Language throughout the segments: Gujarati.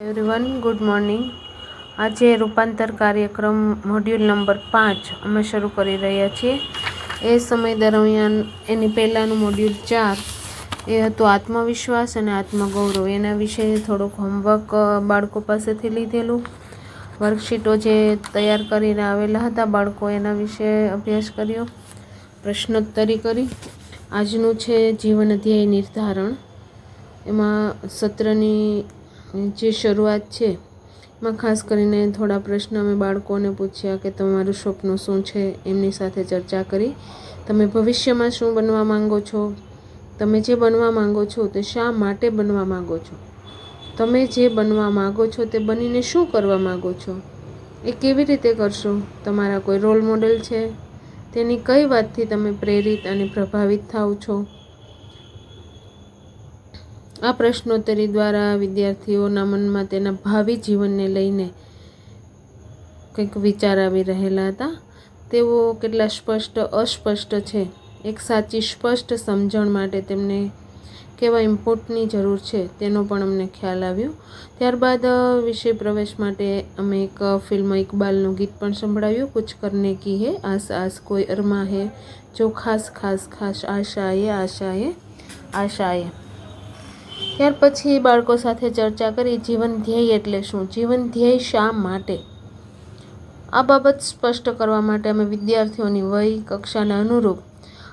એવરીવન ગુડ મોર્નિંગ આજે રૂપાંતર કાર્યક્રમ મોડ્યુલ નંબર પાંચ અમે શરૂ કરી રહ્યા છીએ. એ સમય દરમિયાન એની પહેલાંનું મોડ્યુલ ચાર, એ હતું આત્મવિશ્વાસ અને આત્મગૌરવ. એના વિશે થોડુંક હોમવર્ક બાળકો પાસેથી લીધેલું. વર્કશીટો જે તૈયાર કરીને આવેલા હતા, બાળકો એના વિશે અભ્યાસ કર્યો, પ્રશ્નોત્તરી કરી. આજનું છે જીવન અધ્યાય નિર્ધારણ. એમાં સત્રની જે શરૂઆત છે, એમાં ખાસ કરીને થોડા પ્રશ્ન અમે બાળકોને પૂછ્યા કે તમારું સ્વપ્ન શું છે? એમની સાથે ચર્ચા કરી. તમે ભવિષ્યમાં શું બનવા માંગો છો? તમે જે બનવા માંગો છો તે શા માટે બનવા માંગો છો? તમે જે બનવા માંગો છો તે બનીને શું કરવા માંગો છો? એ કેવી રીતે કરશો? તમારા કોઈ રોલ મોડેલ છે? તેની કઈ વાતથી તમે પ્રેરિત અને પ્રભાવિત થાવ છો? આ પ્રશ્નોત્તરી દ્વારા વિદ્યાર્થીઓના મનમાં તેના ભાવિ જીવનને લઈને કંઈક વિચાર આવી રહેલા હતા. તેઓ કેટલા સ્પષ્ટ, અસ્પષ્ટ છે. એક સાચી સ્પષ્ટ સમજણ માટે તેમને કેવા ઇમ્પોર્ટની જરૂર છે, તેનો પણ અમને ખ્યાલ આવ્યો. ત્યારબાદ વિષય પ્રવેશ માટે અમે એક ફિલ્મ ઇકબાલનું ગીત પણ સંભળાવ્યું કુછ કરને કી હે, આસ આસ, કોઈ અરમા હે. જો ખાસ ખાસ ખાસ, આશાએ આશાએ આશાએ. ત્યાર પછી બાળકો સાથે ચર્ચા કરી જીવન ધ્યેય એટલે શું? જીવન ધ્યેય શા માટે? આ બાબત સ્પષ્ટ કરવા માટે અમે વિદ્યાર્થીઓની વય, કક્ષાને અનુરૂપ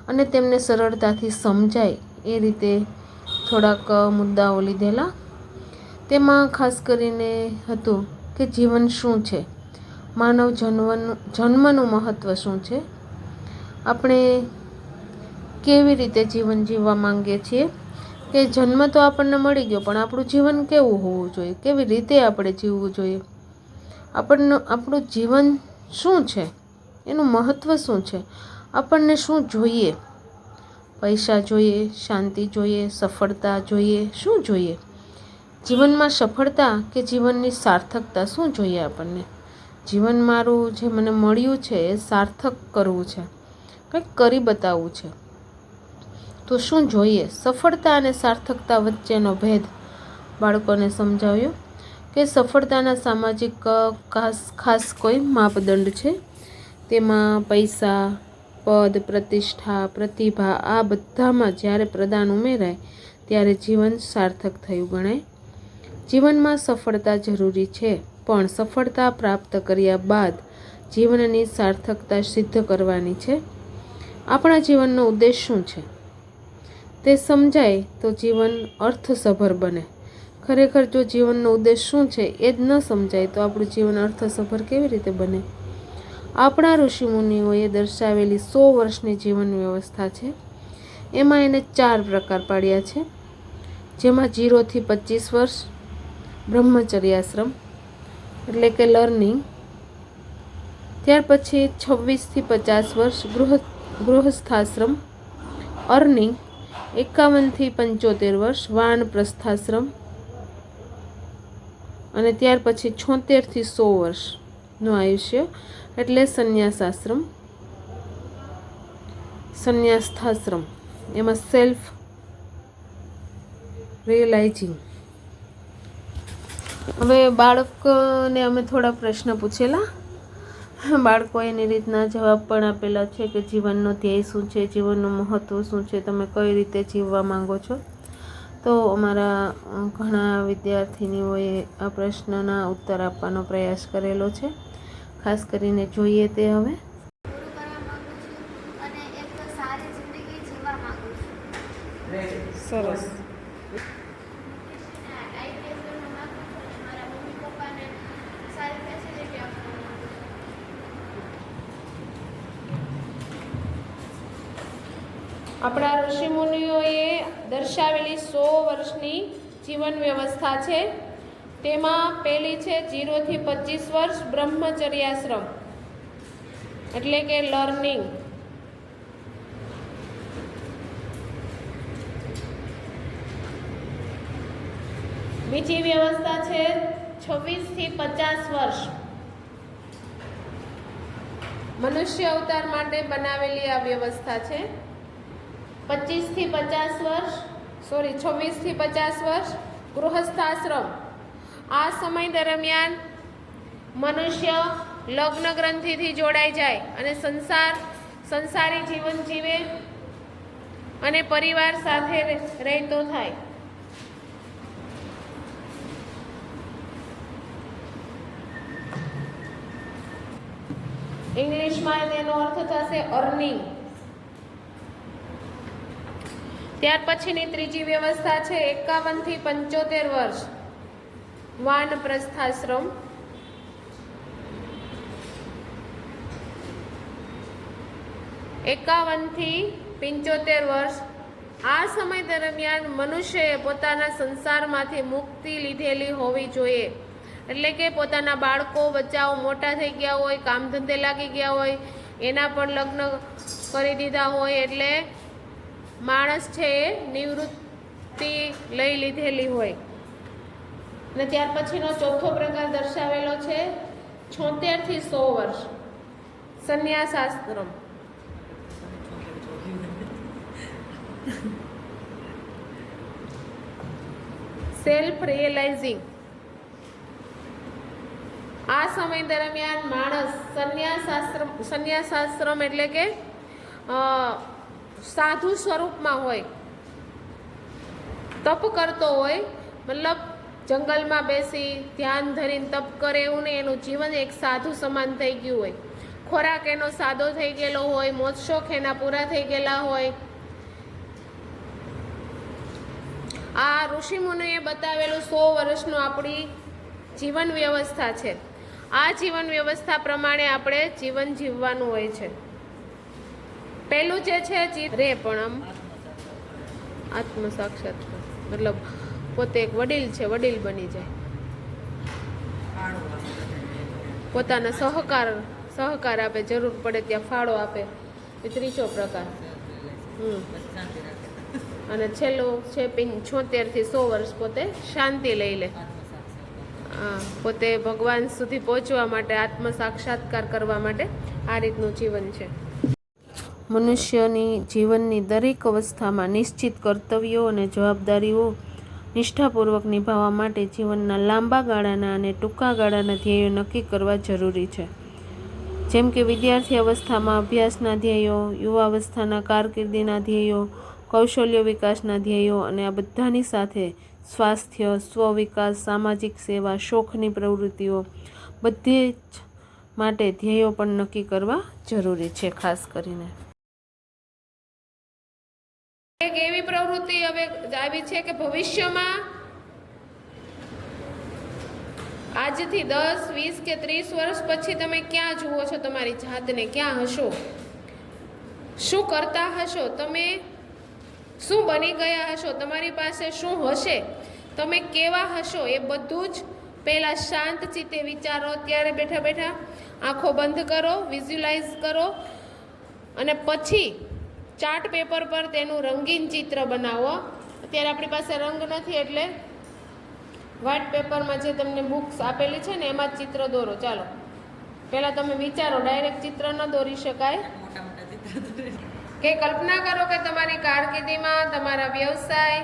અને તેમને સરળતાથી સમજાય એ રીતે થોડાક મુદ્દાઓ લીધેલા. તેમાં ખાસ કરીને હતું કે જીવન શું છે? માનવ જન્મનું જન્મનું મહત્ત્વ શું છે? આપણે કેવી રીતે જીવન જીવવા માંગીએ છીએ? કે જન્મ તો આપણને મળી ગયો, પણ આપણું જીવન કેવું હોવું જોઈએ? કેવી રીતે આપણે જીવવું જોઈએ? આપણનું, આપણું જીવન શું છે? એનું મહત્ત્વ શું છે? આપણને શું જોઈએ? પૈસા જોઈએ, શાંતિ જોઈએ, સફળતા જોઈએ, શું જોઈએ? જીવનમાં સફળતા કે જીવનની સાર્થકતા શું જોઈએ આપણને? જીવન મારું જે મને મળ્યું છે એ સાર્થક કરવું છે. કંઈક કરી બતાવવું છે. તો શું જોઈએ? સફળતા અને સાર્થકતા વચ્ચેનો ભેદ? બાળકોને સમજાવ્યો કે સફળતાના સામાજિક, ખાસ ખાસ કોઈ માપદંડ છે? તેમાં પૈસા, પદ, પ્રતિષ્ઠા, પ્રતિભા આ બધામાં જ્યારે પ્રદાન ઉમેરાય, ત્યારે જીવન સાર્થક થયું ગણાય. જીવનમાં સફળતા જરૂરી છે, પણ સફળતા પ્રાપ્ત કર્યા બાદ જીવનની સાર્થકતા સિદ્ધ કરવાની છે. આપણા જીવનનો ઉદ્દેશ શું છે? તે સમજાય તો જીવન અર્થસભર બને. ખરેખર જો જીવનનો ઉદ્દેશ શું છે એ જ ન સમજાય તો આપણું જીવન અર્થસભર કેવી રીતે બને? આપણા ઋષિમુનિઓએ દર્શાવેલી સો વર્ષની જીવન વ્યવસ્થા છે. એમાં એને ચાર પ્રકાર પાડ્યા છે. જેમાં જીરોથી પચીસ વર્ષ, બ્રહ્મચર્યાશ્રમ, એટલે કે લર્નિંગ, ત્યાર પછી છવ્વીસથી પચાસ વર્ષ ગૃહ, ગૃહસ્થાશ્રમ, અર્નિંગ એકાવનથી પંચોતેર વર્ષ, વાન પ્રસ્થાશ્રમ. અને ત્યાર પછી છોતેરથી સો વર્ષનું આયુષ્ય, એટલે સંન્યાસાશ્રમ. સંન્યાસ્થાશ્રમ, એમાં સેલ્ફ રિયલાઇઝિંગ હવે બાળકને અમે થોડા પ્રશ્ન પૂછેલા. બાળકો એની રીતના જવાબ પણ આપેલા છે કે જીવનનો ધ્યેય શું છે, જીવનનું મહત્ત્વ શું છે, તમે કઈ રીતે જીવવા માંગો છો? તો અમારા ઘણા વિદ્યાર્થીનીઓએ આ પ્રશ્નના ઉત્તર આપવાનો પ્રયાસ કરેલો છે. ખાસ કરીને જોઈએ તે હવે અને એક સારી જિંદગી જીવવા માંગુ છું સરસ આઈપીએસ બનવા માંગુ છું અને મારા મમ્મી પપ્પાને સારી ફેસિલિટી આપવા માંગુ છું આપણા ઋષિમુનિઓએ દર્શાવેલી સો વર્ષની જીવન વ્યવસ્થા છે. તેમાં પહેલી છે જીરોથી પચીસ વર્ષ બ્રહ્મચર્યાશ્રમ, એટલે કે લર્નિંગ. બીજી વ્યવસ્થા છે છવ્વીસથી પચાસ વર્ષ. મનુષ્ય અવતાર માટે બનાવેલી આ વ્યવસ્થા છે. પચીસથી પચાસ વર્ષ, સોરી, છવ્વીસથી પચાસ વર્ષ ગૃહસ્થાશ્રમ. આ સમય દરમિયાન મનુષ્ય લગ્ન ગ્રંથિથી જોડાઈ જાય અને સંસાર, સંસારી જીવન જીવે અને પરિવાર સાથે રહેતો થાય. ઇંગ્લિશમાં તેનો અર્થ થશે અર્નિંગ. ત્યાર પછીની ત્રીજી વ્યવસ્થા છે એકાવનથી પંચોતેર વર્ષ. વાનપ્રસ્થાશ્રમ એકાવનથી પંચોતેર વર્ષ. આ સમય દરમિયાન મનુષ્યએ પોતાના સંસારમાંથી મુક્તિ લીધેલી હોવી જોઈએ. એટલે કે પોતાના બાળકો, બચ્ચાઓ મોટા થઈ ગયા હોય કામ ધંધે લાગી ગયા હોય, એના પણ લગ્ન કરી દીધા હોય, એટલે માણસ છે એ નિવૃત્તિ લઈ લીધેલી હોય. અને ત્યાર પછીનો ચોથો પ્રકાર દર્શાવેલો છે છોતેરથી સો વર્ષ. સંન્યાસાશ્રમ. સેલ્ફ રિયલાઇઝિંગ આ સમય દરમિયાન માણસ સંન્યાસાશ્રમ સંન્યાસાશ્રમ એટલે કે સાધુ સ્વરૂપમાં હોય, તપ કરતો હોય, મતલબ જંગલમાં બેસી, ધ્યાન ધરીને તપ કરે એવું નહીં, એનું જીવન એક સાધુ સમાન થઈ ગયું હોય. ખોરાક એનો સાદો થઈ ગયેલો હોય મોજ શોખ એના પૂરા થઈ ગયેલા હોય. આ ઋષિમુનિએ બતાવેલું સો વર્ષનું આપણી જીવન વ્યવસ્થા છે. આ જીવન વ્યવસ્થા પ્રમાણે આપણે જીવન જીવવાનું હોય છે. પહેલું જે છે ચિત્ર રે, પણ આમ આત્મ સાક્ષાત્કાર મતલબ પોતે એક વડીલ છે, વડીલ બની જાય. પોતાના સહકાર સહકાર આપે, જરૂર પડે ત્યાં ફાળો આપે. એ ત્રીજો પ્રકાર. અને છેલ્લું છે પિન છોતેરથી સો વર્ષ પોતે શાંતિ લઈ લે. પોતે ભગવાન સુધી પહોંચવા માટે આત્મ સાક્ષાત્કાર કરવા માટે આ રીતનું જીવન છે. મનુષ્યની જીવનની દરેક અવસ્થામાં નિશ્ચિત કર્તવ્યો અને જવાબદારીઓ નિષ્ઠાપૂર્વક નિભાવવા માટે જીવનના લાંબા ગાળાના અને ટૂંકા ગાળાના ધ્યેયો નક્કી કરવા જરૂરી છે. જેમ કે વિદ્યાર્થી અવસ્થામાં અભ્યાસના ધ્યેયો યુવાવસ્થાના કારકિર્દીના ધ્યેયો, કૌશલ્ય વિકાસના ધ્યેયો અને આ બધાની સાથે સ્વાસ્થ્ય, સ્વવિકાસ, સામાજિક સેવા, શોખની પ્રવૃત્તિઓ બધી જ માટે ધ્યેયો પણ નક્કી કરવા જરૂરી છે, ખાસ કરીને. એક એવી પ્રવૃત્તિ હવે આવી છે કે ભવિષ્યમાં? આજથી દસ, વીસ કે ત્રીસ વર્ષ પછી તમે ક્યાં જુઓ છો તમારી જાતને? ક્યાં હશો? શું કરતા હશો? તમે શું બની ગયા હશો? તમારી પાસે શું હશે? તમે કેવા હશો? એ બધું જ પહેલાં શાંત ચિત્તે વિચારો, ત્યારે બેઠા બેઠા આંખો બંધ કરો વિઝ્યુલાઇઝ કરો અને પછી ચાર્ટ પેપર પર તેનું રંગીન ચિત્ર બનાવો. અત્યારે આપણી પાસે રંગ નથી એટલે વ્હાઇટ પેપરમાં જે તમને બુક્સ આપેલી છે ને એમાં જ ચિત્ર દોરો. ચાલો. પહેલાં તમે વિચારો ડાયરેક્ટ ચિત્ર ન દોરી શકાય. કે કલ્પના કરો કે તમારી કારકિર્દીમાં, તમારા વ્યવસાય,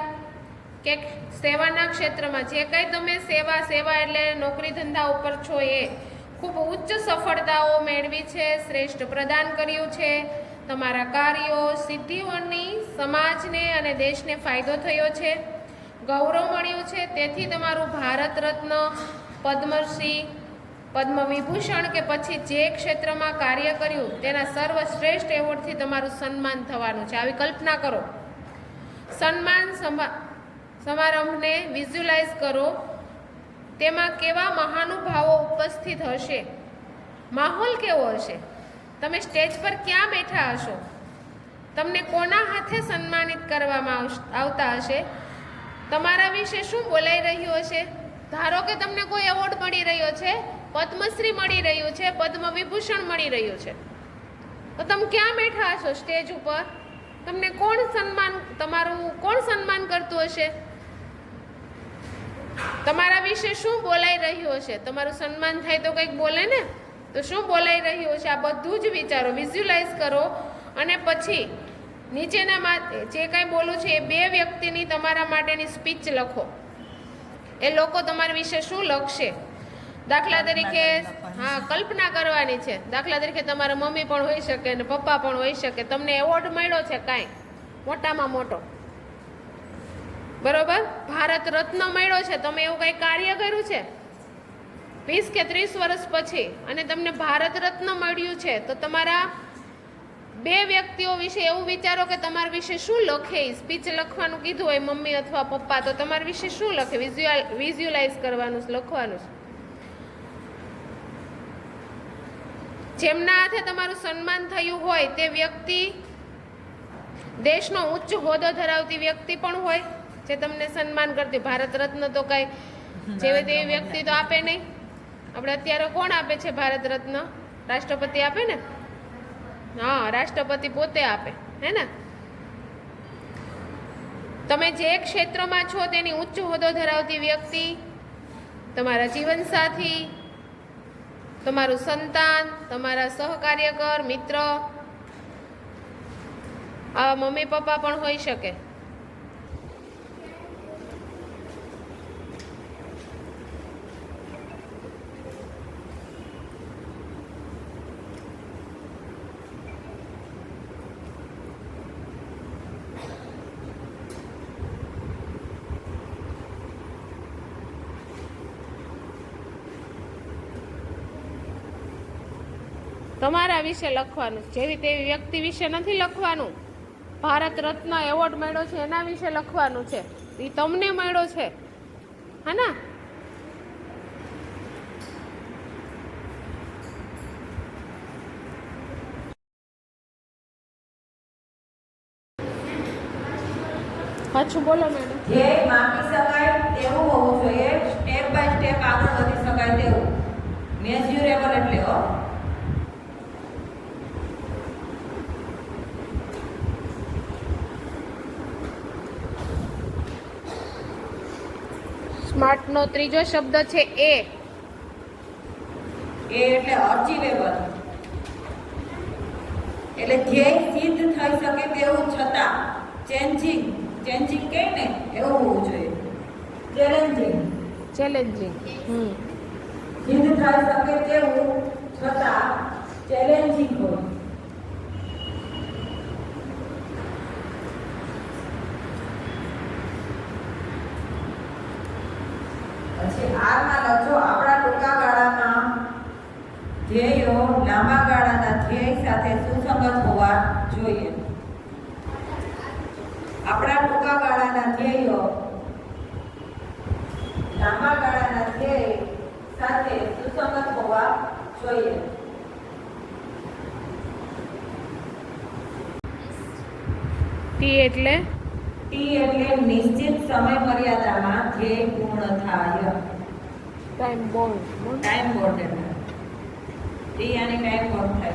કે સેવાના ક્ષેત્રમાં, જે કંઈ તમે સેવા સેવા એટલે નોકરી ધંધા ઉપર છો એ. ખૂબ ઉચ્ચ સફળતાઓ મેળવી છે, શ્રેષ્ઠ પ્રદાન કર્યું છે. તમારા કાર્યો, સિદ્ધિઓની સમાજને અને દેશને ફાયદો થયો છે, ગૌરવ મળ્યું છે. તેથી તમારું ભારત રત્ન, પદ્મશ્રી પદ્મ વિભૂષણ કે પછી જે ક્ષેત્રમાં કાર્ય કર્યું, તેના સર્વશ્રેષ્ઠ એવોર્ડથી તમારું સન્માન થવાનું છે. આવી કલ્પના કરો. સન્માન સમા, સમારંભને વિઝ્યુલાઇઝ કરો. તેમાં કેવા મહાનુભાવો ઉપસ્થિત હશે? માહોલ કેવો હશે? તમે સ્ટેજ પર ક્યાં બેઠા હશો? તમને કોના હાથે સન્માનિત કરવામાં આવતા હશે? તમારા વિશે શું બોલાઈ રહ્યું હશે? ધારો કે તમને કોઈ એવોર્ડ મળી રહ્યો છે, પદ્મશ્રી મળી રહ્યું છે પદ્મ વિભૂષણ મળી રહ્યું છે. તો તમે ક્યાં બેઠા હશો સ્ટેજ ઉપર? તમને કોણ સન્માન, તમારું કોણ સન્માન કરતું હશે? તમારા વિશે શું બોલાઈ રહ્યું હશે? તમારું સન્માન થાય તો કંઈક બોલે ને? તો શું બોલાઈ રહ્યું છે? આ બધું જ વિચારો વિઝ્યુલાઇઝ કરો અને પછી નીચેના માટે જે કાંઈ બોલું છે એ બે વ્યક્તિની તમારા માટેની સ્પીચ લખો. એ લોકો તમારા વિશે શું લખશે? દાખલા તરીકે હા કલ્પના કરવાની છે. દાખલા તરીકે તમારા મમ્મી પણ હોઈ શકે અને પપ્પા પણ હોઈ શકે. તમને એવોર્ડ મળ્યો છે કાંઈ? મોટામાં મોટો. બરોબર? ભારત રત્ન મળ્યો છે. તમે એવું કંઈ કાર્ય કર્યું છે? વીસ કે ત્રીસ વર્ષ પછી અને તમને ભારત રત્ન મળ્યું છે તો તમારા બે વ્યક્તિઓ વિશે એવું વિચારો કે તમારા વિશે શું લખે સ્પીચ લખવાનું કીધું હોય મમ્મી અથવા પપ્પા તો તમારા વિશે શું લખે? વિઝ્યુઅલ વિઝ્યુઅલાઇઝ કરવાનું લખવાનું. જેમના હાથે તમારું સન્માન થયું હોય તે વ્યક્તિ દેશનો ઉચ્ચ હોદ્દો ધરાવતી વ્યક્તિ પણ હોય જે તમને સન્માન કરતી ભારત રત્ન તો કાંઈ જેવી તેવી વ્યક્તિ તો આપે નહીં. આપણે અત્યારે કોણ આપે છે ભારત રત્ન? રાષ્ટ્રપતિ આપે ને? હા, રાષ્ટ્રપતિ પોતે આપે, હે ને? તમે જે ક્ષેત્રમાં છો તેની ઉચ્ચ હોદ્દો ધરાવતી વ્યક્તિ, તમારા જીવનસાથી, તમારું સંતાન, તમારા સહકાર્યકર, મિત્ર, આવા મમ્મી પપ્પા પણ હોઈ શકે. તમારા વિશે લખવાનું. જેવી તેવી વ્યક્તિ વિશે નથી લખવાનું. ભારત રત્ન એવોર્ડ મળ્યો છે, એના વિશે લખવાનું છે. એ તમને મળ્યો છે. હા ને પાછું બોલો મેડમ માપી શકાય તેવું હોવું જોઈએ. સ્ટેપ બાય સ્ટેપ આગળ વધી શકાય તેવું. મેઝ્યુરેબલ એટલે, હો. સ્માર્ટનો ત્રીજો શબ્દ છે એ. એ એટલે અચીવેબલ એટલે ધ્યેય સિદ્ધ થઈ શકે તેવું છતાં ચેન્જિંગ ચેન્જિંગ કે ને એવું હોવું જોઈએ. ચેલેન્જિંગ. ચેલેન્જિંગ. હમ. સિદ્ધ થઈ શકે તેવું છતાં ચેલેન્જિંગ હોય પછી આરમાં લખજો આપણા ટૂંકા ગાળાના ધ્યેયો લાંબા ગાળાના ધ્યેય સાથે સુસંગત હોવા જોઈએ. આપણા ટૂંકા ગાળાના ધ્યેયો લાંબા ગાળાના ધ્યેય સાથે સુસંગત હોવા જોઈએ. ટી એટલે? ટી એટલે નિશ્ચિત સમય મર્યાદામાં ધ્યેય પૂર્ણ થાય. Time bound time board T અને ટાઈમ બોર્ડ થાય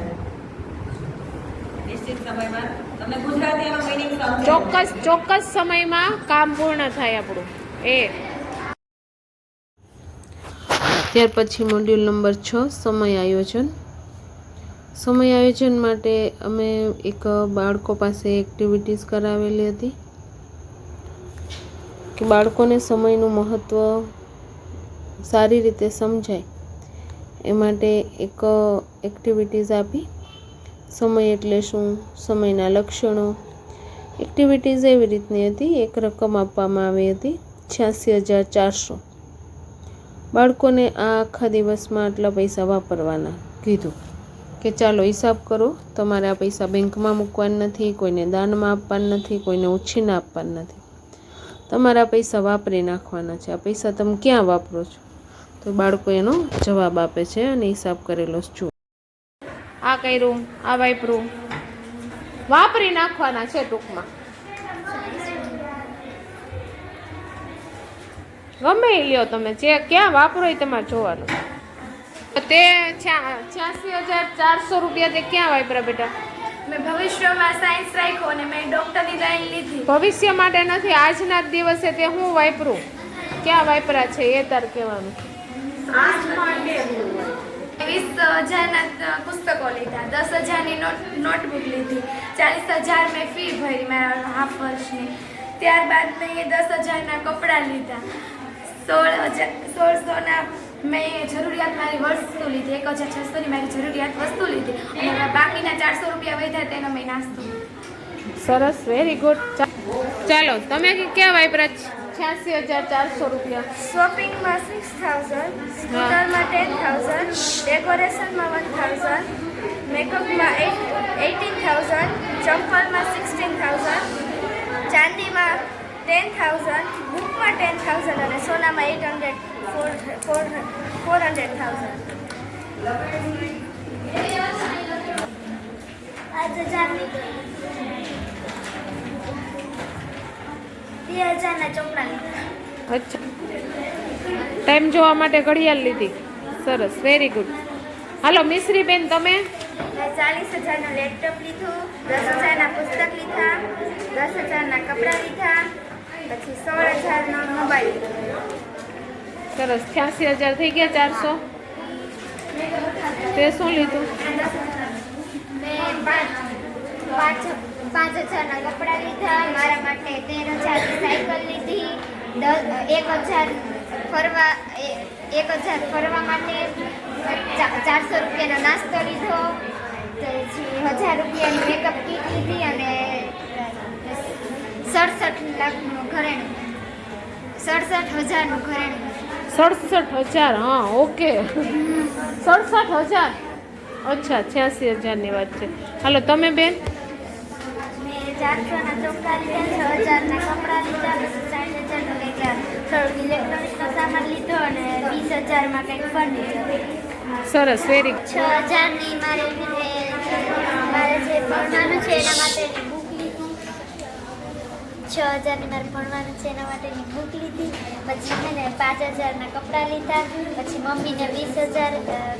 નિશ્ચિત સમયમાં. તમને ગુજરાતીનો મીનિંગ સમજાય. ચોક્કસ ચોક્કસ સમયમાં કામ પૂર્ણ થાય આપણું. એ. ત્યાર પછી મોડ્યુલ નંબર છ સમય આયોજન. સમય આયોજન માટે અમે એક બાળકો પાસે એક્ટિવિટીઝ કરાવેલી હતી. કે બાળકોને સમયનું મહત્ત્વ સારી રીતે સમજાય. એ માટે એક એક્ટિવિટીઝ આપી. સમય એટલે શું? સમયના લક્ષણો. એક્ટિવિટીઝ એવી રીતની હતી. એક રકમ આપવામાં આવી હતી. છ્યાસી હજાર ચારસો. બાળકોને આ આખા દિવસમાં આટલા પૈસા વાપરવાના. કીધું કે ચાલો હિસાબ કરો. તમારે આ પૈસા બેંકમાં મૂકવાના નથી, કોઈને દાનમાં આપવાના નથી, કોઈને ઉછીને આપવાના નથી. તમારા પૈસા વાપરી નાખવાના છે. આ પૈસા તમે ક્યાં વાપરો છો? તો બાળકો એનો જવાબ આપે છે અને હિસાબ કરેલો છું. જુઓ આ કર્યું આ વાપરું. વાપરી નાખવાના છે ટૂંકમાં. ગમે એ લ્યો તમે જે ક્યાં વાપરો એ તમારે જોવાનું. તે છ્યાસી હજાર ચારસો રૂપિયા તે ક્યાં વાપરા બેટા? મેં ભવિષ્યમાં સાયન્સ રાખ્યો અને મેં ડૉક્ટરની લાઈન લીધી. ભવિષ્ય માટે નથી આજના જ દિવસે તે હું વાપરું? ક્યાં વાપરા છે એ તાર કહેવાનું. વીસ હજારના પુસ્તકો લીધા. દસ હજારની નોટ, નોટબુક લીધી. ચાલીસ હજાર મેં ફી ભરી મારા હાફ વર્ષની. ત્યારબાદ મેં દસ હજારના કપડાં લીધા. સોળ હજાર સોળસોના મેં જરૂરિયાત મારી વસ્તુ લીધી. એક હજાર છસોની મારી જરૂરિયાત વસ્તુ લીધી. અને બાકીના ચારસો રૂપિયા વધ્યા તેનો મેં નાસ્તો. સરસ વેરી ગુડ ચાલો, તમે ક્યાં વાપરા છ્યાસી હજાર ચારસો રૂપિયા. શોપિંગમાં સિક્સ થાઉઝન્ડ સ્કૂટરમાં ટેન થાઉઝન્ડ ડેકોરેશનમાં વન થાઉઝન્ડ મેકઅપમાં એટીન થાઉઝન્ડ ચંપલમાં સિક્સટીન થાઉઝન્ડ ચાંદીમાં ટેન થાઉઝન્ડ બુકમાં ટેન થાઉઝન્ડ અને સોનામાં eight hundred four four four hundred thousand પાંચ હજારની બે હજારના ચોપડા લીધા અચ્છા. ટાઈમ જોવા માટે ઘડિયાળ લીધી. સરસ વેરી ગુડ હાલો મિશ્રી બેન તમે ચાલીસ હજારનું લેપટોપ લીધું દસ હજારના પુસ્તક લીધા દસ હજારના કપડાં લીધા પછી સોળ હજારનો મોબાઈલ સરસ. છ્યાસી હજાર થઈ ગયા ચારસો? તે શું લીધું? મેં પાંચ પાંચ પાંચ હજારના કપડાં લીધા મારા માટે તેર હજારની સાયકલ લીધી. એક હજાર ફરવા એક હજાર ફરવા માટે ચારસો રૂપિયાનો નાસ્તો લીધો. પછી હજાર રૂપિયાની મેકઅપ કીટ લીધી અને સડસઠ લાખનું ઘરેણું. સડસઠ હજારનું ઘરેણું. સડસઠ હજાર હા ઓકે. સડસઠ હજાર. અચ્છા છ્યાસી હજારની વાત છે. હાલો તમે બેન? ચારસોના ચોખા લીધા છ હજારના કપડાં લીધા પછી સાઠ હજારનો કંઈક થોડુંક ઇલેક્ટ્રોનિકનો સામાન લીધો અને વીસ હજારમાં કંઈક લીધો સરસ વેરી છ હજારની મારે મારે જે ભણવાનું છે એના માટેની બુક લીધી. છ હજારની મારે ભણવાનું છે એના માટેની બુક લીધી. પછી છે ને પાંચ હજારના કપડાં લીધા. પછી મમ્મીને વીસ હજાર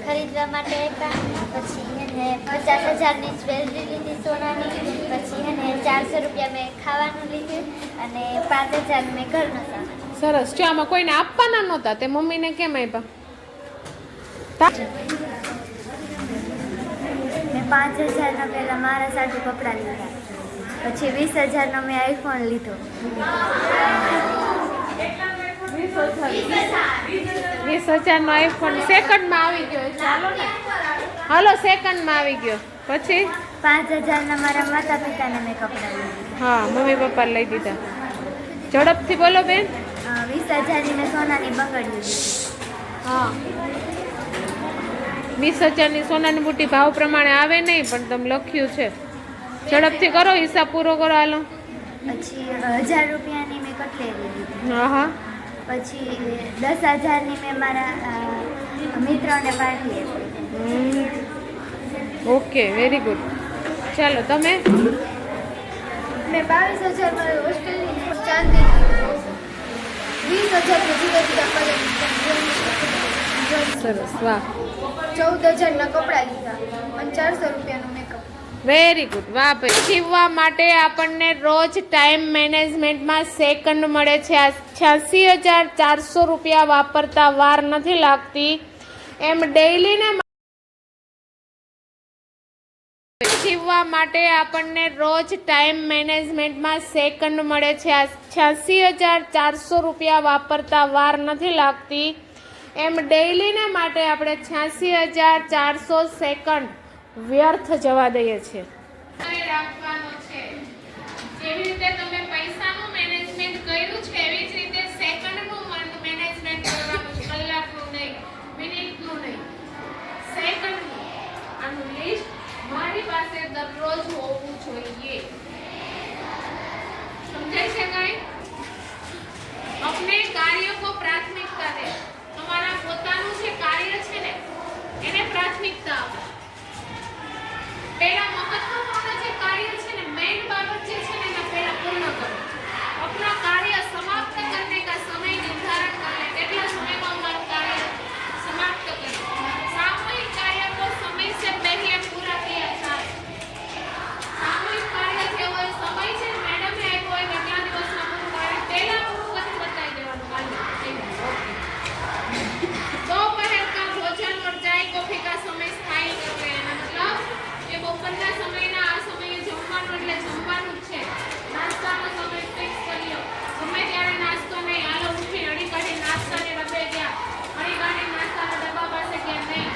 ખરીદવા માટે આપ્યા. પછી એને પચાસ હજારની જ્વેલરી લીધી સોનાની. પછી અને ચારસો રૂપિયા મેં ખાવાનું લીધું અને પાંચ હજાર મેં ઘરનો સામાન સરસ. જો આમાં કોઈને આપવાના નહોતા તે મમ્મીને કેમ આપ્યા મેં પાંચ હજારના પહેલાં મારા સાથે કપડાં લીધા. પછી વીસ હજારનો મેં આઈફોન લીધો. વીસ હજારનો આઈફોન સેકન્ડમાં આવી ગયો. ચાલો ને. હાલો સેકન્ડમાં આવી ગયો. પછી? પાંચ હજારના મારા માતા પિતાને મેં કપડાં હા મમ્મી પપ્પા લઈ દીધા. ઝડપથી બોલો બેન. વીસ હજારની મેં સોનાની બંગડી હા. વીસ હજારની સોનાની બુટી ભાવ પ્રમાણે આવે નહીં પણ તમે લખ્યું છે. ઝડપથી કરો હિસાબ પૂરો કરો હાલો. પછી હજાર રૂપિયાની મેં કટલેરી લીધી. હા હા. પછી દસ હજારની મેં મારા મિત્રોને હમ. ઓકે વેરી ગુડ ચાલો તમે? મેં બાવીસ હજાર મારી હોસ્ટેલની ચાંદી વીસ હજારની જુદા જુદા કલર સરસ વાહ. ચૌદ હજારના કપડાં લીધા અને ચારસો રૂપિયાનું મેકઅપ વેરી ગુડ વાહ ભાઈ સીવવા માટે આપણને રોજ ટાઈમ મેનેજમેન્ટમાં સેકન્ડ મળે છે. આ છ્યાસી હજાર ચારસો રૂપિયા વાપરતા વાર નથી લાગતી. એમ ડેઈલીને શીવવા માટે આપણને રોજ ટાઈમ મેનેજમેન્ટમાં સેકન્ડ મળે છે. આ છ્યાસી હજાર ચારસો રૂપિયા વાપરતા વાર નથી લાગતી. એમ ડેઈલીને માટે આપણે છ્યાસી હજાર ચારસો સેકન્ડ વ્યર્થ જવા દઈએ છીએ. રાખવાનો છે. મારી પાસે દરરોજ હોવું જોઈએ. સમજાય છે કઈ? અપને કાર્ય કો પ્રાથમિકતા દે. તમારા પોતાનું જે કાર્ય છે ને, એને પ્રાથમિકતા આપો. પહેલા મહત્વ કે નહીં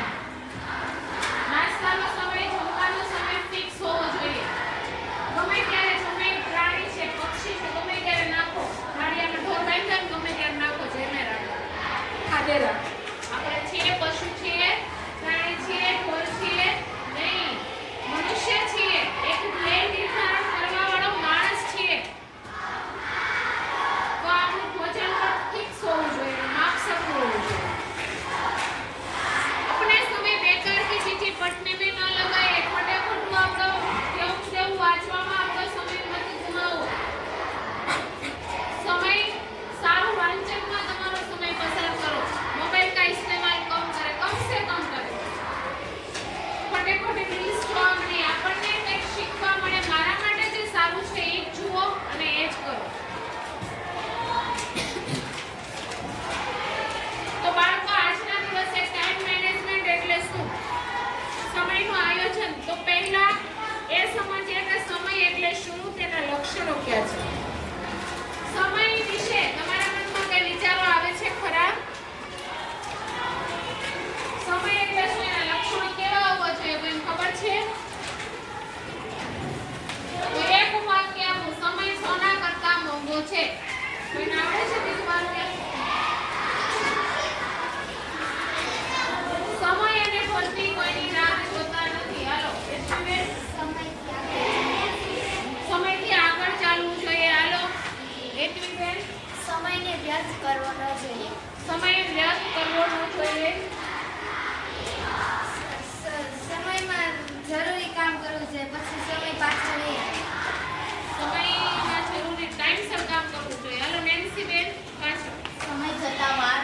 નાસ્તાનો સમય, જમવાનો સમય ફિક્સ હોવો જોઈએ. ગમે ત્યારે તમે પ્રાણી છે, પક્ષી છે, ગમે ત્યારે નાખો. મારી ઢોર બાંધ્યા ગમે ત્યારે નાખો જેને રાખો. ખાધે રાખો. final catch વ્યર્થ કરવો ન જોઈએ સમય વ્યર્થ કરવો ન જોઈએ. સમયમાં જરૂરી કામ કરવું જોઈએ પછી સમય પાછો નહીં આવે. સમયમાં જરૂરી ટાઈમસર કામ કરવું જોઈએ. હાલો નેન્સી બેન પાછળ સમય જતાં વાર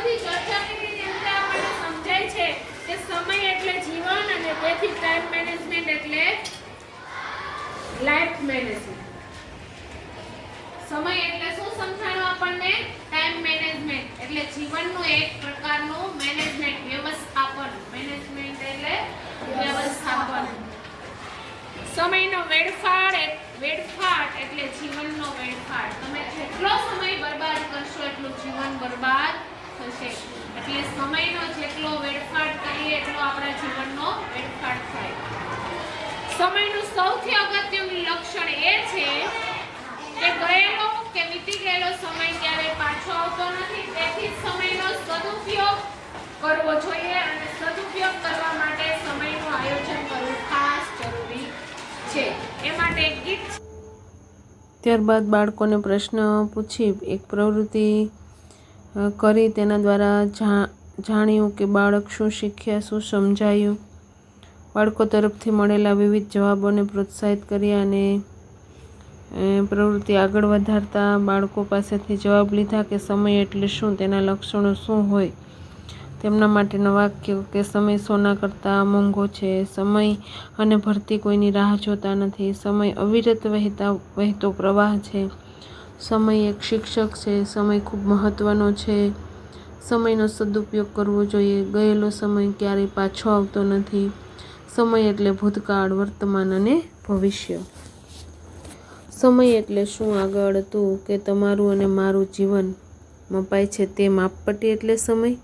બધી ચર્ચા કરીને આપણને સમજાય છે કે સમય એટલે જીવન અને તેથી ટાઈમ મેનેજમેન્ટ એટલે લાઈફ મેનેજમેન્ટ સમય એટલે શું સમજાણું આપણને? ટાઈમ મેનેજમેન્ટ એટલે જીવનનું એક પ્રકારનું મેનેજમેન્ટ વ્યવસ્થાપન. મેનેજમેન્ટ એટલે વ્યવસ્થાપન. સમયનો વેડફાટ એ- વેડફાટ એટલે જીવનનો વેડફાટ તમે જેટલો સમય બરબાદ કરશો એટલું જીવન બરબાદ થશે. એટલે સમયનો જેટલો વેડફાટ કરીએ, એટલો આપણા જીવનનો વેડફાટ થાય. સમયનું સૌથી અગત્યનું લક્ષણ એ છે કે ગયેલો કે વીતી ગયેલો સમય ક્યારેય પાછો આવતો નથી. તેથી સમયનો સદુપયોગ કરવો જોઈએ અને સદુપયોગ કરવા માટે સમયનું આયોજન કરવું ખાસ જરૂરી છે. એ માટે ગીત ત્યારબાદ બાળકોને પ્રશ્ન પૂછી એક પ્રવૃત્તિ કરી તેના દ્વારા જા- જાણ્યું કે બાળક શું શીખ્યા, શું સમજાયું. બાળકો તરફથી મળેલા વિવિધ જવાબોને પ્રોત્સાહિત કર્યા અને પ્રવૃત્તિ આગળ વધારતા બાળકો પાસેથી જવાબ લીધા કે સમય એટલે શું, તેના લક્ષણો શું હોય. તેમના માટેના વાક્યો કે સમય સોના કરતાં મોંઘો છે. સમય અને ભરતી કોઈની રાહ જોતા નથી. સમય અવિરત વહેતા, વહેતો પ્રવાહ છે. સમય એક શિક્ષક છે, સમય ખૂબ મહત્ત્વનો છે. સમયનો સદુપયોગ કરવો જોઈએ. ગયેલો સમય ક્યારેય પાછો આવતો નથી. સમય એટલે ભૂતકાળ, વર્તમાન અને ભવિષ્ય. સમય એટલે શું આગળ હતું કે તમારું અને મારું જીવન મપાય છે તે માપપટ્ટી એટલે સમય?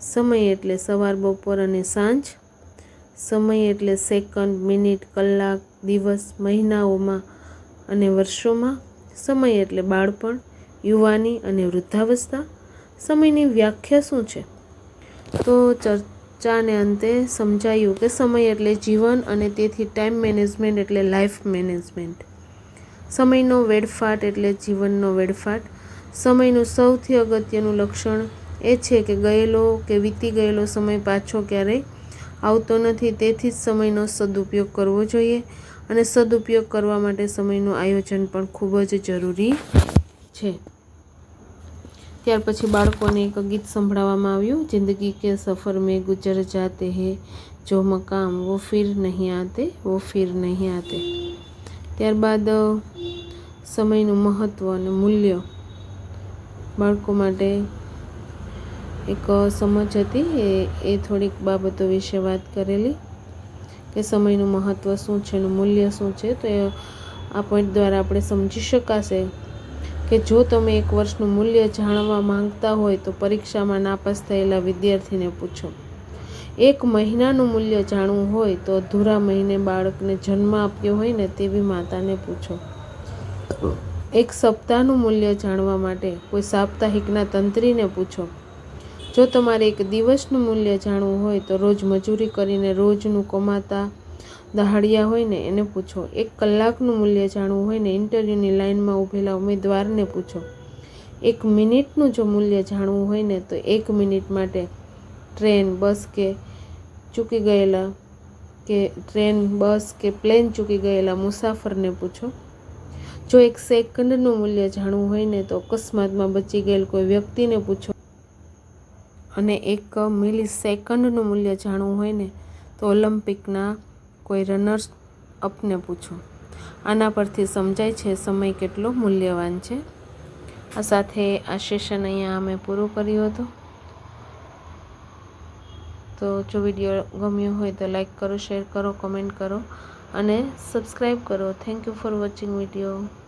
સમય એટલે સવાર, બપોર અને સાંજ? સમય એટલે સેકન્ડ, મિનિટ, કલાક, દિવસ, મહિનાઓમાં અને વર્ષોમાં? સમય એટલે બાળપણ, યુવાની અને વૃદ્ધાવસ્થા. સમયની વ્યાખ્યા શું છે? તો ચર્ચાને અંતે સમજાયું કે સમય એટલે જીવન અને તેથી ટાઈમ મેનેજમેન્ટ એટલે લાઈફ મેનેજમેન્ટ. સમયનો વેડફાટ એટલે જીવનનો વેડફાટ. સમયનું સૌથી અગત્યનું લક્ષણ એ છે કે ગયેલો કે વીતી ગયેલો સમય પાછો ક્યારેય આવતો નથી. તેથી જ સમયનો સદુપયોગ કરવો જોઈએ. અને સદુપયોગ કરવા માટે સમયનું આયોજન પણ ખૂબ જ જરૂરી છે. ત્યાર પછી બાળકોને એક ગીત સંભળાવવામાં આવ્યું. જિંદગી કે સફર મેં ગુજર જાતે હે, જો મકામ વો ફિર નહીં આતે, વો ફિર નહીં આતે. ત્યારબાદ સમયનું મહત્ત્વ અને મૂલ્ય. બાળકો માટે એક સમજ હતી. એ એ થોડીક બાબતો વિશે વાત કરેલી. કે સમયનું મહત્ત્વ શું છે એનું મૂલ્ય શું છે, તો એ આ પોઈન્ટ દ્વારા આપણે સમજી શકાશે. કે જો તમે એક વર્ષનું મૂલ્ય જાણવા માંગતા હોય તો પરીક્ષામાં નાપાસ થયેલા વિદ્યાર્થીને પૂછો. એક મહિનાનું મૂલ્ય જાણવું હોય તો અધૂરા મહિને બાળકને જન્મ આપ્યો હોય ને તેવી માતાને પૂછો. એક સપ્તાહનું મૂલ્ય જાણવા માટે કોઈ સાપ્તાહિકના તંત્રીને પૂછો. જો તમારે એક દિવસનું મૂલ્ય જાણવું હોય તો રોજ મજૂરી કરીને રોજનું કમાતા દહાડિયા હોય ને એને પૂછો. એક કલાકનું મૂલ્ય જાણવું હોય ને ઇન્ટરવ્યૂની લાઇનમાં ઊભેલા ઉમેદવારને પૂછો. એક મિનિટનું જો મૂલ્ય જાણવું હોય ને તો એક મિનિટ માટે ટ્રેન, બસ કે ચૂકી ગયેલા કે ટ્રેન, બસ કે પ્લેન ચૂકી ગયેલા મુસાફરને પૂછો. જો એક સેકન્ડનું મૂલ્ય જાણવું હોય ને તો અકસ્માતમાં બચી ગયેલ કોઈ વ્યક્તિને પૂછો. અને એક મિલી સેકન્ડનું મૂલ્ય જાણવું હોય ને, તો ઓલિમ્પિકના કોઈ રનર્સ અપને પૂછો. આના પરથી સમજાય છે સમય કેટલો મૂલ્યવાન છે. આ સાથે આ સેશન અહીંયા અમે પૂરું કર્યું હતું. તો જો વીડિયો ગમ્યો હોય તો લાઈક કરો, શેર કરો, કમેન્ટ કરો અને સબસ્ક્રાઈબ કરો. Thank you for watching video.